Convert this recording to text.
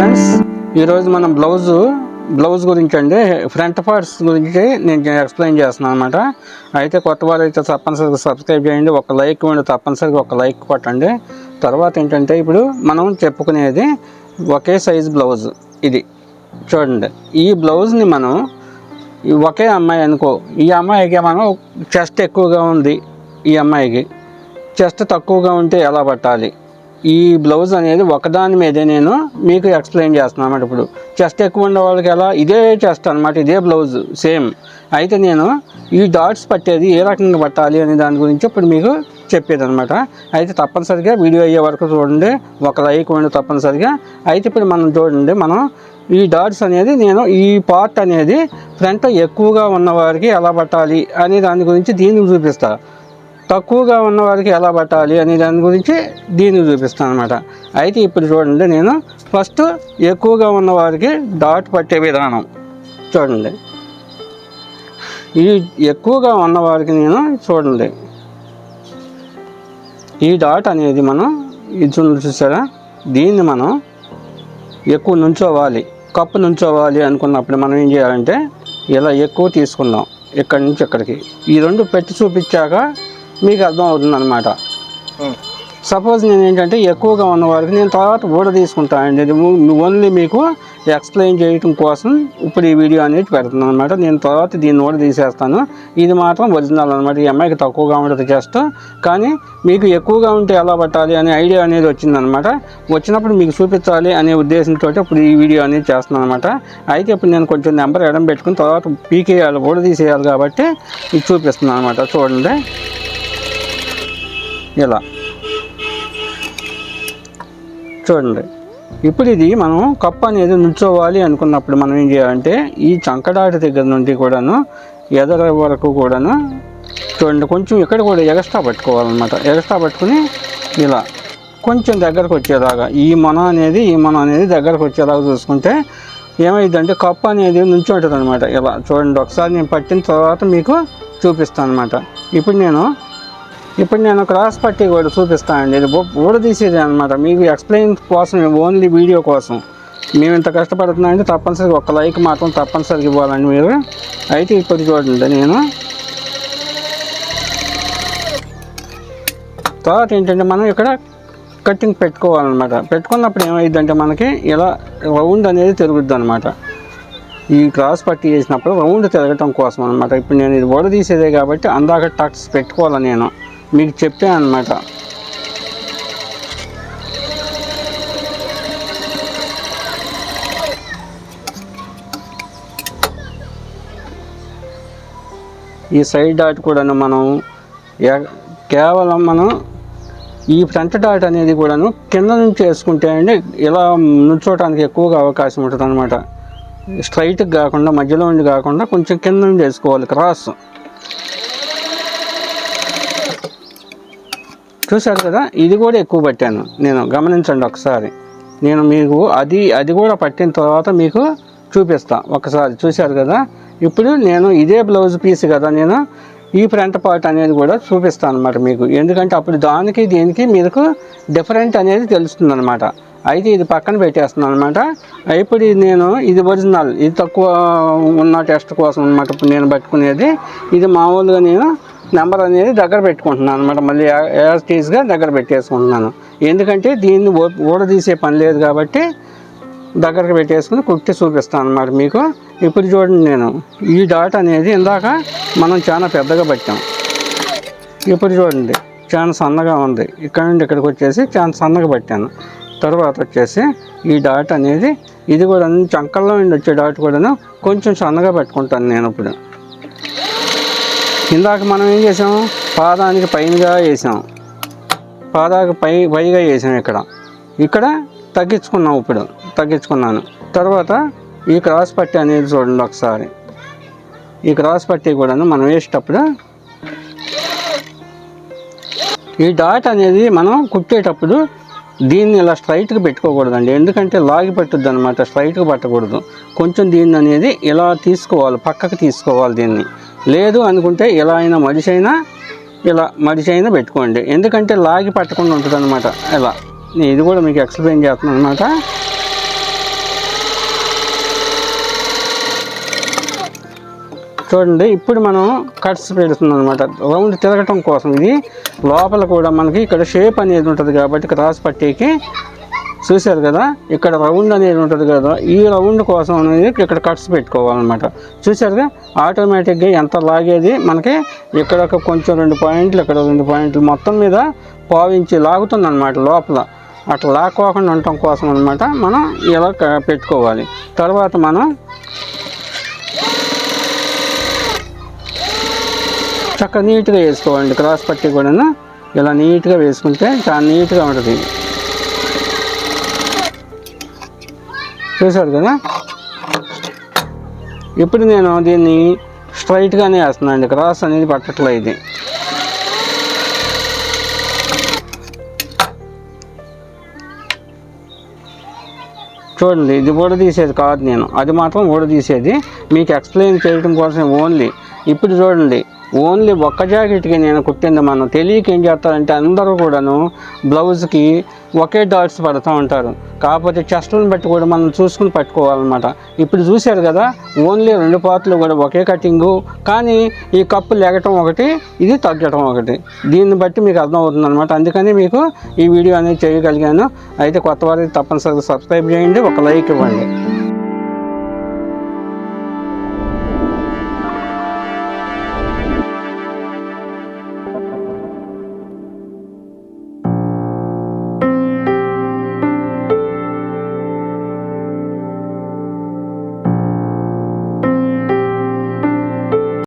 Friends ఈరోజు మనం blouse blouse గురించి అండి ఫ్రంట్ పార్ట్స్ గురించి నేను ఎక్స్ప్లెయిన్ చేస్తున్నాను అనమాట అయితే కొత్త వారు అయితే తప్పనిసరిగా సబ్స్క్రైబ్ చేయండి ఒక లైక్ ఉండి తప్పనిసరిగా ఒక లైక్ కొట్టండి. తర్వాత ఏంటంటే ఇప్పుడు మనం చెప్పుకునేది ఒకే సైజ్ బ్లౌజ్ ఇది. చూడండి ఈ బ్లౌజ్ని మనం ఒకే అమ్మాయి అనుకో ఈ అమ్మాయికి మనం చెస్ట్ ఎక్కువగా ఉంది ఈ అమ్మాయికి. చెస్ట్ తక్కువగా ఉంటే ఎలా పట్టాలి? ఈ బ్లౌజ్ అనేది ఒకదాని మీదే నేను మీకు ఎక్స్ప్లెయిన్ చేస్తున్నాను అన్నమాట ఇప్పుడు. చెస్ట్ ఎక్కువ ఉన్న వాళ్ళకి ఎలా? ఇదే చెస్ట్ అనమాట ఇదే బ్లౌజ్ సేమ్ అయితే నేను ఈ డాట్స్ పట్టేది ఏ రకంగా పట్టాలి అనే దాని గురించి ఇప్పుడు మీకు చెప్పేది అనమాట అయితే తప్పనిసరిగా వీడియో అయ్యే వరకు చూడండి. ఒక లైక్ ఉండి తప్పనిసరిగా. అయితే ఇప్పుడు మనం చూడండి మనం ఈ డాట్స్ అనేది నేను ఈ పార్ట్ అనేది ఫ్రంట్ ఎక్కువగా ఉన్న వారికి ఎలా పట్టాలి అనే దాని గురించి దీనికి చూపిస్తాను తక్కువగా ఉన్న వారికి ఎలా పట్టాలి అనే దాని గురించి దీన్ని చూపిస్తాను అనమాట అయితే ఇప్పుడు చూడండి నేను ఫస్ట్ ఎక్కువగా ఉన్న వారికి డాట్ పట్టే విధానం చూడండి. ఈ ఎక్కువగా ఉన్నవారికి నేను చూడండి. ఈ డాట్ అనేది మనం ఇది చూసారా? దీన్ని మనం ఎక్కువ నుంచోవాలి కప్పు నుంచోవాలి అనుకున్నప్పుడు మనం ఏం చేయాలంటే ఇలా ఎక్కువ తీసుకుందాం ఇక్కడి నుంచి ఇక్కడికి. ఈ రెండు పెట్టి చూపించాక మీకు అర్థం అవుతుంది అనమాట సపోజ్ నేను ఏంటంటే ఎక్కువగా ఉన్న వారికి నేను తర్వాత ఊడ తీసుకుంటానండి ఓన్లీ మీకు ఎక్స్ప్లెయిన్ చేయటం కోసం ఇప్పుడు ఈ వీడియో అనేది పెడుతున్నాను అనమాట నేను తర్వాత దీన్ని కూడా తీసేస్తాను. ఇది మాత్రం ఒరిజినల్ అనమాట ఈ అమ్మాయికి తక్కువగా ఉంటుంది జస్ట్. కానీ మీకు ఎక్కువగా ఉంటే ఎలా పట్టాలి అనే ఐడియా అనేది వచ్చిందనమాట వచ్చినప్పుడు మీకు చూపించాలి అనే ఉద్దేశంతో ఇప్పుడు ఈ వీడియో అనేది చేస్తున్నాను అనమాట అయితే ఇప్పుడు నేను కొంచెం నెంబర్ ఎడం పెట్టుకుని తర్వాత పీకేయాలి కూడా తీసేయాలి కాబట్టి ఇది చూపిస్తున్నాను అనమాట చూడండి. ఇలా. చూడండి. ఇప్పుడు ఇది మనం కప్పు అనేది నుంచోవాలి అనుకున్నప్పుడు మనం ఏం చేయాలంటే ఈ చంకడాటి దగ్గర నుండి కూడాను ఎదర వరకు కూడాను చూడండి కొంచెం ఇక్కడ కూడా ఎగస్ట్రా పట్టుకోవాలన్నమాట. ఎగస్ట్రా పట్టుకుని ఇలా కొంచెం దగ్గరకు వచ్చేలాగా ఈ మొన అనేది ఈ మొన అనేది దగ్గరకు వచ్చేలాగా చూసుకుంటే ఏమైందంటే కప్పు అనేది నుంచి ఉంటుంది అనమాట ఇలా చూడండి ఒకసారి నేను పట్టిన తర్వాత మీకు చూపిస్తాను అనమాట ఇప్పుడు నేను ఇప్పుడు నేను క్రాస్ పట్టి కూడా చూపిస్తానండి. ఇది ఊడదీసేది అనమాట మీకు ఎక్స్ప్లెయిన్ కోసం ఓన్లీ వీడియో కోసం. మేము ఇంత కష్టపడుతున్నాం అంటే తప్పనిసరిగా ఒక లైక్ మాత్రం తప్పనిసరిగా ఇవ్వాలండి మీరు. అయితే ఇప్పుడు చూడండి నేను. తర్వాత ఏంటంటే మనం ఇక్కడ కటింగ్ పెట్టుకోవాలన్నమాట. పెట్టుకున్నప్పుడు ఏమైందంటే మనకి ఇలా రౌండ్ అనేది తిరుగుద్ది అనమాట ఈ క్రాస్ పట్టి చేసినప్పుడు రౌండ్ తిరగటం కోసం అనమాట ఇప్పుడు నేను ఇది ఓడ తీసేదే కాబట్టి అందాక టక్స్ పెట్టుకోవాలి నేను. మీకు చెప్పాను అనమాట ఈ సైడ్ డాట్ కూడాను మనం కేవలం మనం ఈ ఫ్రంట్ డాట్ అనేది కూడాను కింద నుంచి వేసుకుంటే అండి ఇలా నుంచోటానికి ఎక్కువగా అవకాశం ఉంటుంది అనమాట స్ట్రైట్గా కాకుండా మధ్యలో ఉండి కాకుండా కొంచెం కింద నుండి వేసుకోవాలి క్రాస్ చూశారు కదా? ఇది కూడా ఎక్కువ పట్టాను. నేను గమనించండి ఒకసారి. నేను మీకు అది అది కూడా పట్టిన తర్వాత మీకు చూపిస్తా. ఒకసారి చూశారు కదా? ఇప్పుడు నేను ఇదే బ్లౌజ్ పీస్ కదా నేను ఈ ఫ్రంట్ పార్ట్ అనేది కూడా చూపిస్తాను అనమాట మీకు. ఎందుకంటే అప్పుడు దానికి దీనికి మీకు డిఫరెంట్ అనేది తెలుస్తుంది అనమాట అయితే ఇది పక్కన పెట్టేస్తున్నాను అనమాట ఇప్పుడు నేను ఇది ఒరిజినల్. ఇది తక్కువ ఉన్న టెస్ట్ కోసం అనమాట ఇప్పుడు నేను పట్టుకునేది. ఇది మామూలుగా నేను నెంబర్ అనేది దగ్గర పెట్టుకుంటున్నాను అనమాట మళ్ళీ యాజ్ దగ్గర పెట్టేసుకుంటున్నాను. ఎందుకంటే దీన్ని ఊడదీసే పని లేదు కాబట్టి దగ్గరకు పెట్టేసుకుని కుట్టి చూపిస్తాను అనమాట మీకు. ఇప్పుడు చూడండి నేను. ఈ డాట్ అనేది ఇందాక మనం చాలా పెద్దగా పట్టాం. ఇప్పుడు చూడండి. చాలా సన్నగా ఉంది. ఇక్కడ నుండి ఇక్కడికి వచ్చేసి చాలా సన్నగా పట్టాను. తర్వాత వచ్చేసి ఈ డాట్ అనేది ఇది కూడా చంకల్లో నుండి వచ్చే డాట్ కూడాను కొంచెం సన్నగా పెట్టుకుంటాను నేను ఇప్పుడు. ఇందాక మనం ఏం చేసాం? పాదానికి పైనగా వేసాం. పాదానికి పై పైగా వేసాం ఇక్కడ. ఇక్కడ తగ్గించుకున్నాం ఇప్పుడు. తగ్గించుకున్నాను. తర్వాత ఈ క్రాస్ పట్టి అనేది చూడండి ఒకసారి. ఈ క్రాస్ పట్టి కూడా మనం వేసేటప్పుడు ఈ డాట్ అనేది మనం కుట్టేటప్పుడు దీన్ని ఇలా స్ట్రైట్గా పెట్టుకోకూడదండి. ఎందుకంటే లాగి పట్టుద్ది అనమాట స్ట్రైట్గా పట్టకూడదు. కొంచెం దీన్ని అనేది ఇలా తీసుకోవాలి. పక్కకు తీసుకోవాలి దీన్ని. లేదు అనుకుంటే ఇలా అయినా మడిసైనా ఇలా మడిసైనా పెట్టుకోండి. ఎందుకంటే లాగి పట్టకుండా ఉంటుంది అనమాట ఇలా. ఇది కూడా మీకు ఎక్స్ప్లెయిన్ చేస్తున్నాను అనమాట చూడండి ఇప్పుడు మనం కట్స్ పెడుతున్నాం అనమాట రౌండ్ తిరగటం కోసం ఇది. లోపల కూడా మనకి ఇక్కడ షేప్ అనేది ఉంటుంది కాబట్టి క్రాస్ పట్టేకి చూశారు కదా? ఇక్కడ రౌండ్ అనేది ఉంటుంది కదా? ఈ రౌండ్ కోసం అనేది ఇక్కడ కట్స్ పెట్టుకోవాలన్నమాట. చూశారుగా? ఆటోమేటిక్గా ఎంత లాగేది? మనకి ఇక్కడ ఒక కొంచెం రెండు పాయింట్లు ఇక్కడ రెండు పాయింట్లు మొత్తం మీద పావించి లాగుతుంది అనమాట లోపల. అట్లా లాక్కోకుండా ఉండటం కోసం అనమాట మనం ఇలా పెట్టుకోవాలి. తర్వాత మనం చక్కగా నీట్గా వేసుకోవాలండి. క్రాస్ పట్టి కూడా ఇలా నీట్గా వేసుకుంటే చాలా నీట్గా ఉంటుంది. చూశారు కదా? ఇప్పుడు నేను దీన్ని స్ట్రైట్గానే వేస్తున్నాను అండి. క్రాస్ అనేది పట్టట్లేదు ఇది. చూడండి ఇది కూడా తీసేది కాదు నేను. అది మాత్రం కూడా తీసేది. మీకు ఎక్స్ప్లెయిన్ చేయడం కోసం ఓన్లీ ఇప్పుడు చూడండి ఓన్లీ ఒక్క జాకెట్కి నేను కుట్టింది మనం. తెలియక ఏం చేస్తారంటే అందరూ కూడాను బ్లౌజ్కి ఒకే డాట్స్ పడుతూ ఉంటారు. కాకపోతే చెస్ట్లను బట్టి కూడా మనం చూసుకుని పట్టుకోవాలన్నమాట. ఇప్పుడు చూశారు కదా ఓన్లీ రెండు పార్ట్లు కూడా ఒకే కటింగు కానీ ఈ కప్పు లెగటం ఒకటి ఇది తగ్గటం ఒకటి. దీన్ని బట్టి మీకు అర్థమవుతుంది అనమాట అందుకని మీకు ఈ వీడియో అనేది చేయగలిగాను. అయితే కొత్త వారికి తప్పనిసరిగా సబ్స్క్రైబ్ చేయండి ఒక లైక్ ఇవ్వండి.